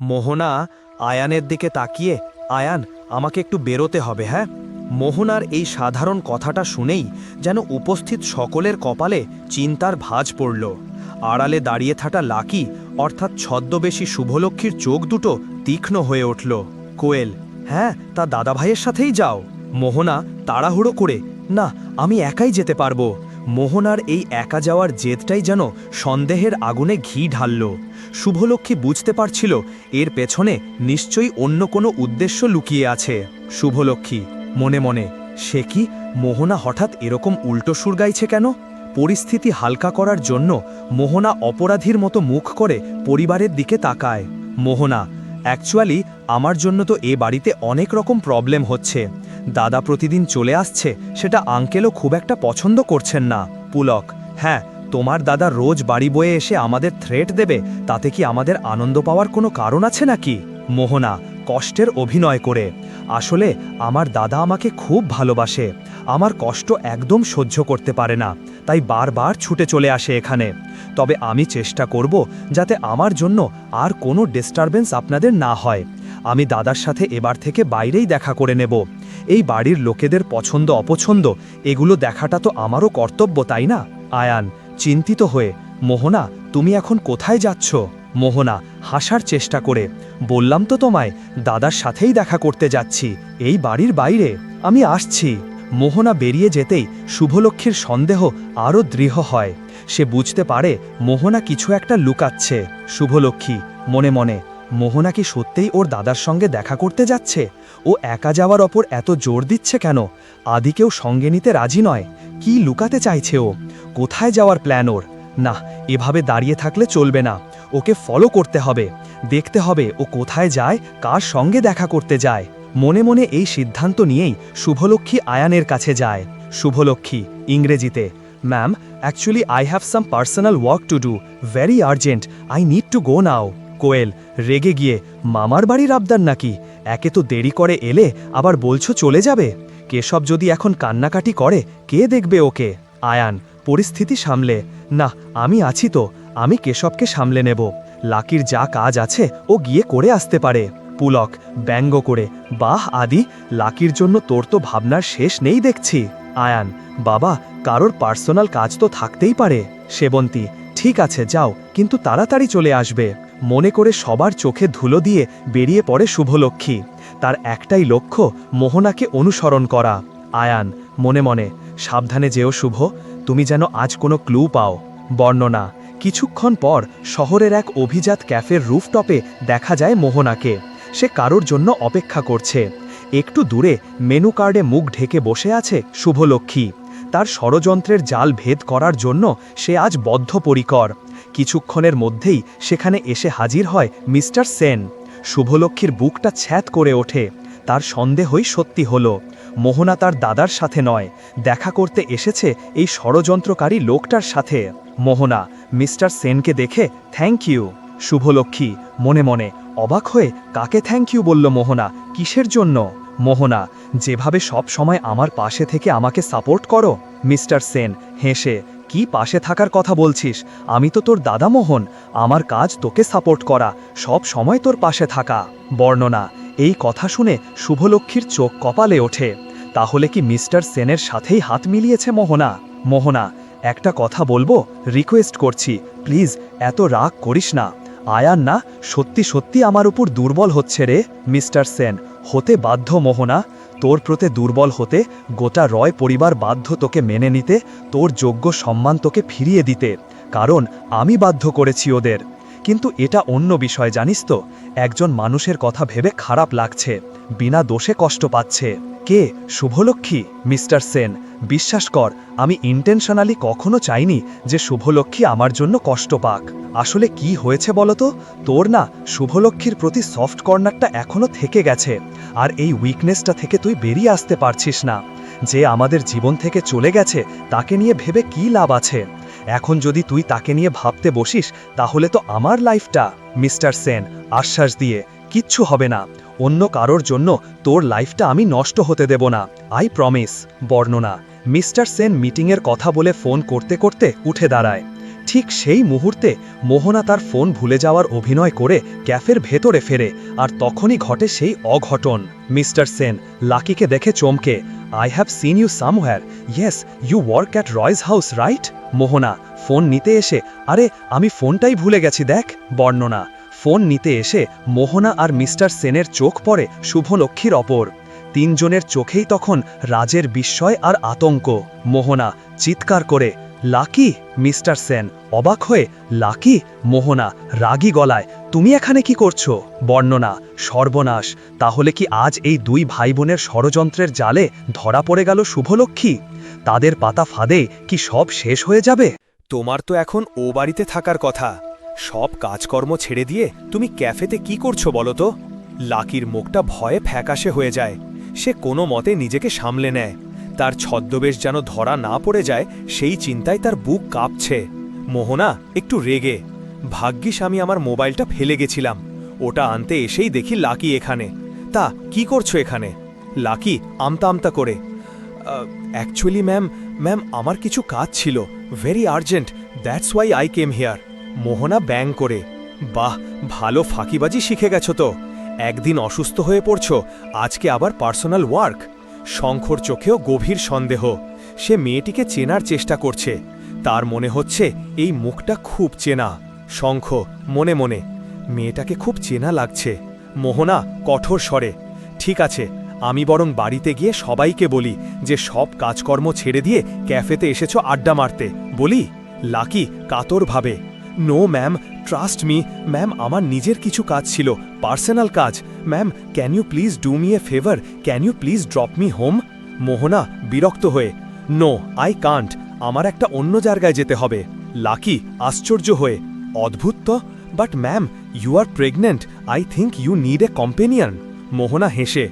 মোহনা আয়ানের দিকে তাকিয়ে, আয়ান, আমাকে একটু বেরোতে হবে হ্যাঁ? মোহনার এই সাধারণ কথাটা শুনেই যেন উপস্থিত সকলের কপালে চিন্তার ভাঁজ পড়ল। আড়ালে দাঁড়িয়ে থাকা লাকি, অর্থাৎ ছদ্মবেশী শুভলক্ষ্মীর চোখ দুটো তীক্ষ্ণ হয়ে উঠল। কোয়েল হ্যাঁ তা দাদাভাইয়ের সাথেই যাও। মোহনা তাড়াহুড়ো করে, না, আমি একাই যেতে পারব। মোহনার এই একা যাওয়ার জেদটাই যেন সন্দেহের আগুনে ঘি ঢালল। শুভলক্ষ্মী বুঝতে পারছিল এর পেছনে নিশ্চয়ই অন্য কোনো উদ্দেশ্য লুকিয়ে আছে। শুভলক্ষ্মী, মনে মনে, সে কি মোহনা হঠাৎ এরকম উল্টো সুর গাইছে কেন? পরিস্থিতি হালকা করার জন্য মোহনা অপরাধীর মতো মুখ করে পরিবারের দিকে তাকায়। মোহনা অ্যাকচুয়ালি আমার জন্য তো এ বাড়িতে অনেক রকম প্রবলেম হচ্ছে। দাদা প্রতিদিন চলে আসছে, সেটা আঙ্কেলও খুব একটা পছন্দ করছেন না। পুলক হ্যাঁ তোমার দাদা রোজ বাড়ি বয়ে এসে আমাদের থ্রেট দেবে, তাতে কি আমাদের আনন্দ পাওয়ার কোনো কারণ আছে নাকি? মোহনা, কষ্টের অভিনয় করে। আসলে, আমার দাদা আমাকে খুব ভালোবাসে। আমার কষ্ট একদম সহ্য করতে পারে না, তাই বারবার ছুটে চলে আসে এখানে। তবে আমি চেষ্টা করব যাতে আমার জন্য আর কোনো ডিস্টারবেন্স আপনাদের না হয়। আমি দাদার সাথে এবার থেকে বাইরেই দেখা করে নেব। এই বাড়ির লোকেদের পছন্দ, অপছন্দ, এগুলো দেখাটা তো আমারও কর্তব্য, তাই না? আয়ান, চিন্তিত হয়ে, মোহনা, তুমি এখন কোথায় যাচ্ছ? মোহনা, হাসার চেষ্টা করে, বললাম তো তোমায়, দাদার সাথেই দেখা করতে যাচ্ছি, এই বাড়ির বাইরে, আমি আসছি। মোহনা বেরিয়ে যেতেই শুভলক্ষ্মীর সন্দেহ আরও দৃঢ় হয়। সে বুঝতে পারে, মোহনা কিছু একটা লুকাচ্ছে। শুভলক্ষ্মী, মনে মনে মোহনা কি সত্যিই ওর দাদার সঙ্গে দেখা করতে যাচ্ছে? ও একা যাওয়ার ওপর এত জোর দিচ্ছে কেন? আদিকেও সঙ্গে নিতে রাজি নয়। কি লুকাতে চাইছে ও? কোথায় যাওয়ার প্ল্যান ওর? না, এভাবে দাঁড়িয়ে থাকলে চলবে না। ওকে ফলো করতে হবে। দেখতে হবে ও কোথায় যায়, কার সঙ্গে দেখা করতে যায়। মনে মনে এই সিদ্ধান্ত নিয়েই শুভলক্ষ্মী আয়ানের কাছে যায়। শুভলক্ষ্মী, ইংরেজিতে ma'am actually I have some personal work to do very urgent I need to go now Koel, রেগে গিয়ে, মামার বাড়ির আবদার নাকি? একে তো দেরি করে এলে আবার বলছো চলে যাবে? কেশব যদি এখন কান্নাকাটি করে, কে দেখবে ওকে? আয়ান, পরিস্থিতি সামলে। না, আমি আছি তো, আমি কেশবকে সামলে নেব। লাকির যা কাজ আছে, ও গিয়ে করে আসতে পারে। পুলক, ব্যঙ্গ করে, বাহ, আদি, লাকির জন্য তোর তো ভাবনার শেষ নেই দেখছি। আয়ান, বাবা, কারোর পার্সোনাল কাজ তো থাকতেই পারে। সেবন্তী, ঠিক আছে, যাও, কিন্তু তাড়াতাড়ি চলে আসবে। মনে করে সবার চোখে ধুলো দিয়ে বেরিয়ে পড়ে শুভলক্ষ্মী। তার একটাই লক্ষ্য, মোহনাকে অনুসরণ করা। আয়ান, মনে মনে, সাবধানে যেও শুভ, তুমি যেন আজ কোনো ক্লু পাও। বর্ণনা, কিছুক্ষণ পর শহরের এক অভিজাত ক্যাফের রুফটপে দেখা যায় মোহনাকে। সে কারোর জন্য অপেক্ষা করছে। একটু দূরে মেনু কার্ডে মুখ ঢেকে বসে আছে শুভলক্ষ্মী। তার ষড়যন্ত্রের জাল ভেদ করার জন্য সে আজ বদ্ধপরিকর। কিছুক্ষণের মধ্যেই সেখানে এসে হাজির হয় মিস্টার সেন। শুভলক্ষ্মীর বুকটা ছ্যাত করে ওঠে। তার সন্দেহই সত্যি হল। মোহনা তার দাদার সাথে নয়। দেখা করতে এসেছে এই ষড়যন্ত্রকারী লোকটার সাথে। মোহনা, মিস্টার সেনকে দেখে থ্যাংক ইউ। শুভলক্ষ্মী, মনে মনে অবাক হয়ে কাকে থ্যাংক ইউ বলল মোহনা? কিসের জন্য? মোহনা, যেভাবে সব সময় আমার পাশে থেকে আমাকে সাপোর্ট করো। মিস্টার সেন হেসে কি পাশে থাকার কথা বলছিস? আমি তো তোর দাদা মোহন আমার কাজ তোকে সাপোর্ট করা। সব সময় তোর পাশে থাকা। বর্ণনা, এই কথা শুনে শুভলক্ষ্মীর চোখ কপালে ওঠে। তাহলে কি মিস্টার সেনের সাথেই হাত মিলিয়েছে মোহনা? মোহনা, একটা কথা বলব? রিকোয়েস্ট করছি। প্লিজ, এত রাগ করিস না। আয়ান না, সত্যি সত্যি আমার উপর দুর্বল হচ্ছে রে, মিস্টার সেন। হতে বাধ্য মোহনা। তোর প্রতি দুর্বল হতে গোটা রয় পরিবার বাধ্য তোকে মেনে নিতে, তোর যোগ্য সম্মান তোকে ফিরিয়ে দিতে, কারণ আমি বাধ্য করেছি ওদের। কিন্তু এটা অন্য বিষয়, জানিস তো? একজন মানুষের কথা ভেবে খারাপ লাগছে, বিনা দোষে কষ্ট পাচ্ছে। কে? শুভলক্ষ্মী? মিস্টার সেন, বিশ্বাস কর, আমি ইন্টেনশনালি কখনো চাইনি যে শুভলক্ষ্মী আমার জন্য কষ্ট পাক। আসলে কি হয়েছে বলতো? তোর না শুভলক্ষ্মীর প্রতি সফট কর্নারটা এখনও থেকে গেছে, আর এই উইকনেসটা থেকে তুই বেরিয়ে আসতে পারছিস না। যে আমাদের জীবন থেকে চলে গেছে, তাকে নিয়ে ভেবে কি লাভ আছে? এখন যদি তুই তাকে নিয়ে ভাবতে বসিস, তাহলে তো আমার লাইফটা, মিস্টার সেন, আশ্বাস দিয়ে। কিচ্ছু হবে না। অন্য কারোর জন্য তোর লাইফটা আমি নষ্ট হতে দেব না। আই প্রমিস, বর্ণনা। মিস্টার সেন মিটিংয়ের কথা বলে ফোন করতে করতে উঠে দাঁড়ায়। ঠিক সেই মুহূর্তে মোহনা তার ফোন ভুলে যাওয়ার অভিনয় করে ক্যাফের ভেতরে ফেরে, আর তখনই ঘটে সেই অঘটন। মিস্টার সেন, লাকিকে দেখে চমকে I have seen you somewhere yes you work at Royce House right Mohana, phone নিতে এসে, আরে, আমি ফোনটাই ভুলে গেছি, দেখ। বর্ণনা, ফোন নিতে এসে মোহনা আর মিস্টার সেনের চোখ পড়ে শুভলক্ষ্মীর অপর। তিনজনের চোখেই তখন রাজের বিস্ময় আর আতঙ্ক। মোহনা, চিৎকার করে লাকি, মিস্টার সেন? অবাক হয়ে, লাকি, মোহনা, রাগী গলায়, তুমি এখানে কি করছ? বর্ণনা, সর্বনাশ, তাহলে কি আজ এই দুই ভাই বোনের ষড়যন্ত্রের জালে ধরা পড়ে গেল শুভলক্ষ্মী? তাদের পাতা ফাঁদে কি সব শেষ হয়ে যাবে? তোমার তো এখন ও বাড়িতে থাকার কথা। সব কাজকর্ম ছেড়ে দিয়ে তুমি ক্যাফেতে কি করছ বলো তো? লাকির মুখটা ভয়ে ফ্যাকাশে হয়ে যায়। সে কোনো মতে নিজেকে সামলে নেয়। তার ছদ্মবেশ যেন ধরা না পড়ে যায়, সেই চিন্তায় তার বুক কাঁপছে। মোহনা, একটু রেগে। ভাগ্যিস আমি আমার মোবাইলটা ফেলে গেছিলাম। ওটা আনতে এসেই দেখি লাকি এখানে। তা, কি করছ এখানে? লাকি, আমতা আমতা করে। অ্যাকচুয়ালি ম্যাম ম্যাম আমার কিছু কাজ ছিল। Very urgent that's why I came here Mohana ব্যাং করে। বাহ, ভালো ফাঁকিবাজি শিখে গেছো তো। একদিন অসুস্থ হয়ে পড়ছো, আজকে আবার পার্সোনাল ওয়ার্ক শঙ্খর চোখেও গভীর সন্দেহ। সে মেয়েটিকে চেনার চেষ্টা করছে। তার মনে হচ্ছে এই মুখটা খুব চেনা। শঙ্খ, মনে মনে, মেয়েটাকে খুব চেনা লাগছে। মোহনা, কঠোর স্বরে, ঠিক আছে, আমি বরং বাড়িতে গিয়ে সবাইকে বলি যে সব কাজকর্ম ছেড়ে দিয়ে ক্যাফেতে এসেছ আড্ডা মারতে। বলি, Lucky কাতরভাবে no ma'am trust me ma'am আমার নিজের কিছু কাজ ছিল পার্সোনাল কাজ। Ma'am can you please do me a favour can you please drop me home Mohana, বিরক্ত হয়ে নো আই কান্ট আমার একটা অন্য জায়গায় যেতে হবে। লাকি, আশ্চর্য হয়ে, অদ্ভুত তো but ma'am you are pregnant I think you need a companion Mohana হেসে,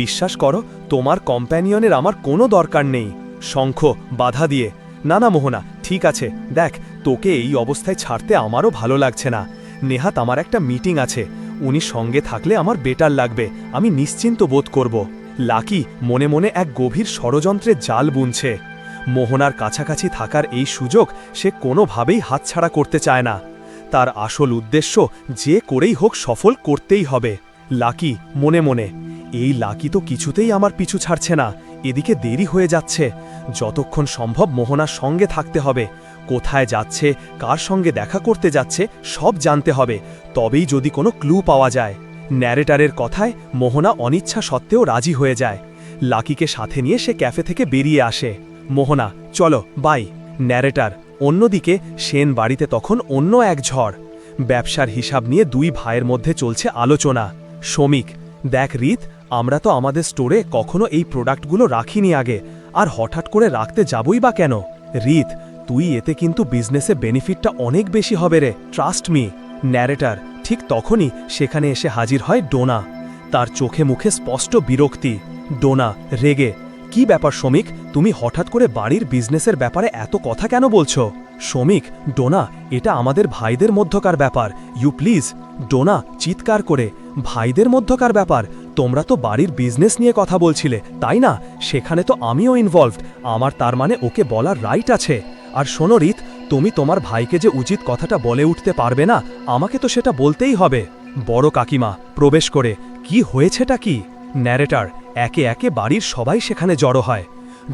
বিশ্বাস করো, তোমার কম্প্যানিয়নের আমার কোনো দরকার নেই। শঙ্খ, বাধা দিয়ে, না না, মোহনা, ঠিক আছে, দেখ তোকে এই অবস্থায় ছাড়তে আমারও ভালো লাগছে না। নেহাত আমার একটা মিটিং আছে। উনি সঙ্গে থাকলে আমার বেটার লাগবে। আমি নিশ্চিন্ত বোধ করব। লাকি মনে মনে এক গভীর ষড়যন্ত্রে জাল বুনছে। মোহনার কাছাকাছি থাকার এই সুযোগ সে কোনোভাবেই হাতছাড়া করতে চায় না। তার আসল উদ্দেশ্য যে করেই হোক সফল করতেই হবে। লাকি মনে মনে, এই লাকি তো কিছুতেই আমার পিছু ছাড়ছে না। এদিকে দেরি হয়ে যাচ্ছে। যতক্ষণ সম্ভব মোহনার সঙ্গে থাকতে হবে। কোথায় যাচ্ছে, কার সঙ্গে দেখা করতে যাচ্ছে, সব জানতে হবে। তবেই যদি কোনো ক্লু পাওয়া যায়। ন্যারেটারের কথায় মোহনা অনিচ্ছা সত্ত্বেও রাজি হয়ে যায়। লাকিকে সাথে নিয়ে সে ক্যাফে থেকে বেরিয়ে আসে। মোহনা, চলো, বাই। ন্যারেটার, অন্যদিকে সেন বাড়িতে তখন অন্য এক ঝড়। ব্যবসার হিসাব নিয়ে দুই ভাইয়ের মধ্যে চলছে আলোচনা। শ্রমিক, দেখ রিত, আমরা তো আমাদের স্টোরে কখনো এই প্রোডাক্টগুলো রাখিনি আগে। আর হঠাৎ করে রাখতে যাবই বা কেন? রিত তুই এতে কিন্তু বিজনেসে বেনিফিটটা অনেক বেশি হবে রে ট্রাস্ট মি ন্যারেটার ঠিক তখনই সেখানে এসে হাজির হয় ডোনা। তার চোখে মুখে স্পষ্ট বিরক্তি। ডোনা, রেগে, কি ব্যাপার শ্রমিক? তুমি হঠাৎ করে বাড়ির বিজনেসের ব্যাপারে এত কথা কেন বলছো? শ্রমিক, ডোনা, এটা আমাদের ভাইদের মধ্যকার ব্যাপার। ইউ প্লিজ ডোনা, চিৎকার করে, ভাইদের মধ্যকার ব্যাপার। তোমরা তো বাড়ির বিজনেস নিয়ে কথা বলছিলে, তাই না? সেখানে তো আমিও ইনভলভড আমার তার মানে ওকে বলার রাইট আছে। আর শোনো রিত, তুমি তোমার ভাইকে যে উচিত কথাটা বলে উঠতে পারবে না, আমাকে তো সেটা বলতেই হবে। বড় কাকিমা, প্রবেশ করে, কি হয়েছেটা কি? ন্যারেটার একে একে বাড়ির সবাই সেখানে জড়ো হয়।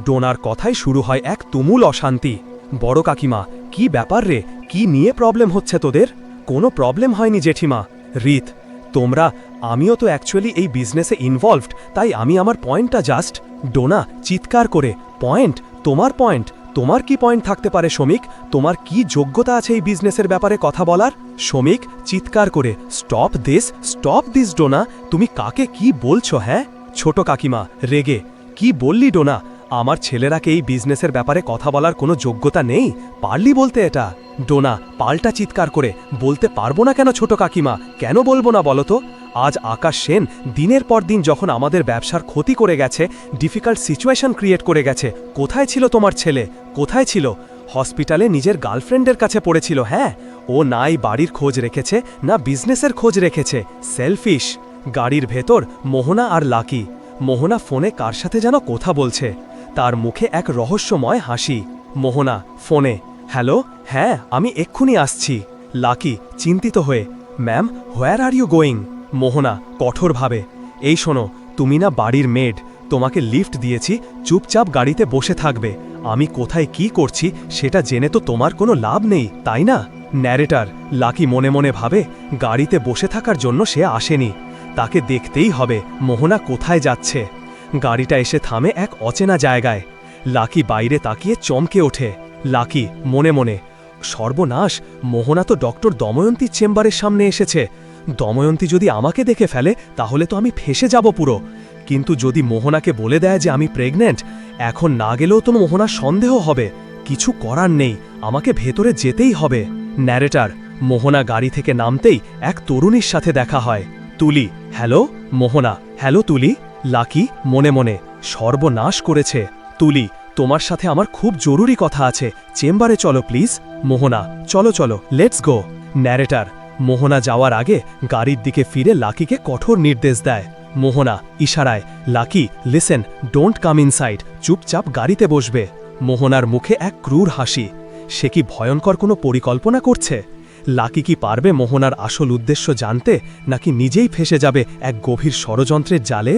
ডোনার কথাই শুরু হয় এক তুমুল অশান্তি। বড় কাকিমা, কি ব্যাপার রে? কি নিয়ে প্রবলেম হচ্ছে তোদের? কোনো প্রবলেম হয়নি জেঠিমা। রিত, তোমরা, আমিও তো অ্যাকচুয়ালি এই বিজনেসে ইনভলভড তাই আমি আমার পয়েন্টটা জাস্ট ডোনা, চিৎকার করে পয়েন্ট তোমার পয়েন্ট তোমার কি পয়েন্ট থাকতে পারে, শ্রমিক? তোমার কি যোগ্যতা আছে এই বিজনেসের ব্যাপারে কথা বলার? শ্রমিক, চিৎকার করে stop this stop this Dona. তুমি কাকে কি বলছো হ্যাঁ? ছোট কাকিমা, রেগে। কি বললি, ডোনা? আমার ছেলেরাকে এই বিজনেসের ব্যাপারে কথা বলার কোনো যোগ্যতা নেই? পারলি বলতে এটা? ডোনা, পাল্টা চিৎকার করে, বলতে পারব না কেন ছোট কাকিমা? কেন বলব না বলো তো? আজ আকাশ সেন দিনের পর দিন যখন আমাদের ব্যবসার ক্ষতি করে গেছে ডিফিকাল্ট সিচুয়েশন ক্রিয়েট করে গেছে। কোথায় ছিল তোমার ছেলে? কোথায় ছিল? হসপিটালে নিজের গার্লফ্রেন্ডের কাছে পড়েছিল হ্যাঁ? ও নাই বাড়ির খোঁজ রেখেছে, না বিজনেসের খোঁজ রেখেছে। সেলফিশ গাড়ির ভেতর মোহনা আর লাকি। মোহনা ফোনে কার সাথে যেন কথা বলছে। তার মুখে এক রহস্যময় হাসি। মোহনা, ফোনে, হ্যালো হ্যাঁ আমি এক্ষুনি আসছি। লাকি, চিন্তিত হয়ে, ma'am where are you going Mohana, কঠোরভাবে। এই শোনো, তুমি না বাড়ির মেড, তোমাকে লিফট দিয়েছি, চুপচাপ গাড়িতে বসে থাকবে। আমি কোথায় কি করছি, সেটা জেনে তো তোমার কোনো লাভ নেই, তাই না? ন্যারেটার লাকি মনে মনে ভাবে, গাড়িতে বসে থাকার জন্য সে আসেনি। তাকে দেখতেই হবে, মোহনা কোথায় যাচ্ছে। গাড়িটা এসে থামে এক অচেনা জায়গায়। লাকি বাইরে তাকিয়ে চমকে ওঠে। লাকি, মনে মনে, সর্বনাশ, মোহনা তো ডক্টর দময়ন্তীর চেম্বারের সামনে এসেছে। দময়ন্তী যদি আমাকে দেখে ফেলে, তাহলে তো আমি ফেসে যাব পুরো। কিন্তু যদি মোহনাকে বলে দেয় যে আমি প্রেগন্যান্ট এখন না গেলেও তো মোহনার সন্দেহ হবে। কিছু করার নেই, আমাকে ভেতরে যেতেই হবে। ন্যারেটার মোহনা গাড়ি থেকে নামতেই এক তরুণীর সাথে দেখা হয়। Tuli, hello, Mohana, hello Tuli. Lucky, মনে মনে, সর্বনাশ করেছে। তুলি, তোমার সাথে আমার খুব জরুরি কথা আছে। চেম্বারে চলো প্লিজ। মোহনা, চলো চলো, লেটস গো। ন্যারেটার মোহনা যাওয়ার আগে গাড়ির দিকে ফিরে লাকিকে কঠোর নির্দেশ দেয়। মোহনা, ইশারায়, Lucky listen don't come inside চুপচাপ গাড়িতে বসবে। মোহনার মুখে এক ক্রুর হাসি। সে কি ভয়ঙ্কর কোনো পরিকল্পনা করছে? লাকি কি পারবে মোহনার আসল উদ্দেশ্য জানতে, নাকি নিজেই ফেসে যাবে এক গভীর ষড়যন্ত্রের জালে?